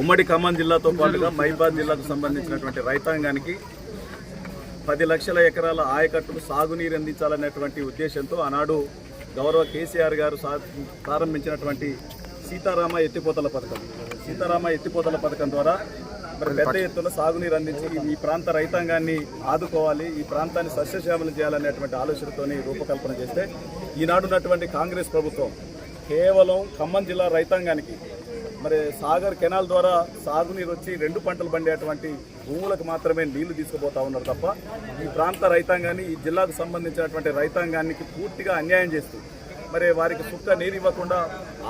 ఉమ్మడి ఖమ్మం జిల్లాతో పాటుగా మహిబాద్ జిల్లాకు సంబంధించినటువంటి రైతాంగానికి పది లక్షల ఎకరాల ఆయకట్టుకు సాగునీరు అందించాలనేటువంటి ఉద్దేశంతో ఆనాడు గౌరవ కేసీఆర్ గారు సా- ప్రారంభించినటువంటి సీతారామ ఎత్తిపోతల పథకం. సీతారామ ఎత్తిపోతల పథకం ద్వారా మరి పెద్ద ఎత్తున సాగునీరు అందించి ఈ ప్రాంత రైతాంగాన్ని ఆదుకోవాలి ఈ ప్రాంతాన్ని సస్యశ్యామలం చేయాలనేటువంటి ఆలోచనతోని రూపకల్పన చేస్తే ఈనాడు ఉన్నటువంటి కాంగ్రెస్ ప్రభుత్వం కేవలం ఖమ్మం జిల్లా రైతాంగానికి మరి సాగర్ కెనాల్ ద్వారా సాగునీరు వచ్చి రెండు పంటలు పండేటువంటి భూములకు మాత్రమే నీళ్ళు తీసుకుపోతా ఉన్నారు తప్ప ఈ ప్రాంత రైతాంగాన్ని ఈ జిల్లాకు సంబంధించినటువంటి రైతాంగానికి పూర్తిగా అన్యాయం చేస్తూ మరి వారికి సుక్క నీరు ఇవ్వకుండా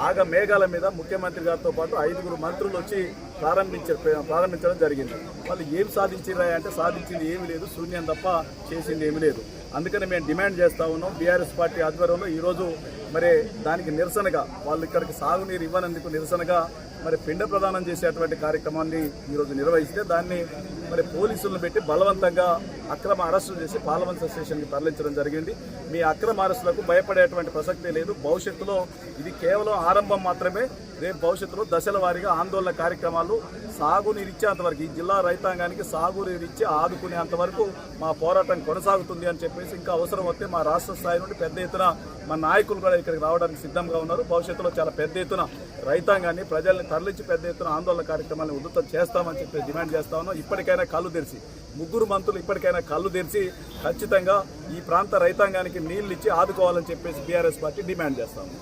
ఆగ మేఘాల మీద ముఖ్యమంత్రి గారితో పాటు ఐదుగురు మంత్రులు వచ్చి ప్రారంభించ ప్రారంభించడం జరిగింది. వాళ్ళు ఏం సాధించిరా అంటే సాధించింది ఏమీ లేదు శూన్యం తప్ప చేసింది ఏమీ లేదు. అందుకని మేము డిమాండ్ చేస్తా ఉన్నాం. బీఆర్ఎస్ పార్టీ ఆధ్వర్యంలో ఈరోజు మరి దానికి నిరసనగా వాళ్ళు ఇక్కడికి సాగునీరు ఇవ్వనందుకు నిరసనగా మరి పిండ ప్రదానం చేసేటువంటి కార్యక్రమాన్ని ఈరోజు నిర్వహిస్తే దాన్ని మరి పోలీసులను పెట్టి బలవంతంగా అక్రమ అరెస్టులు చేసి పార్లమెంట్ స్టేషన్కి తరలించడం జరిగింది. మీ అక్రమ అరెస్టులకు భయపడేటువంటి ప్రసక్తే లేదు. భవిష్యత్తులో ఇది కేవలం ఆరంభం మాత్రమే. రేపు భవిష్యత్తులో దశల వారీగా ఆందోళన కార్యక్రమాలు సాగునీరు ఇచ్చేంతవరకు ఈ జిల్లా రైతాంగానికి సాగునీరు ఇచ్చి ఆదుకునేంత వరకు మా పోరాటం కొనసాగుతుంది అని చెప్పేసి ఇంకా అవసరం వస్తే మా రాష్ట్ర స్థాయి నుండి పెద్ద ఎత్తున మా నాయకులు కూడా ఇక్కడికి రావడానికి సిద్ధంగా ఉన్నారు. భవిష్యత్తులో చాలా పెద్ద ఎత్తున రైతాంగాన్ని ప్రజల్ని తరలించి పెద్ద ఎత్తున ఆందోళన కార్యక్రమాన్ని ఉధృతం చేస్తామని చెప్పి డిమాండ్ చేస్తా ఉన్నాం. ఇప్పటికైనా కళ్ళు తెరిచి ముగ్గురు మంత్రులు ఇప్పటికైనా కళ్ళు తెరిచి ఖచ్చితంగా ఈ ప్రాంత రైతాంగానికి నీళ్ళు ఇచ్చి ఆదుకోవాలని చెప్పేసి బీఆర్ఎస్ పార్టీ డిమాండ్ చేస్తాము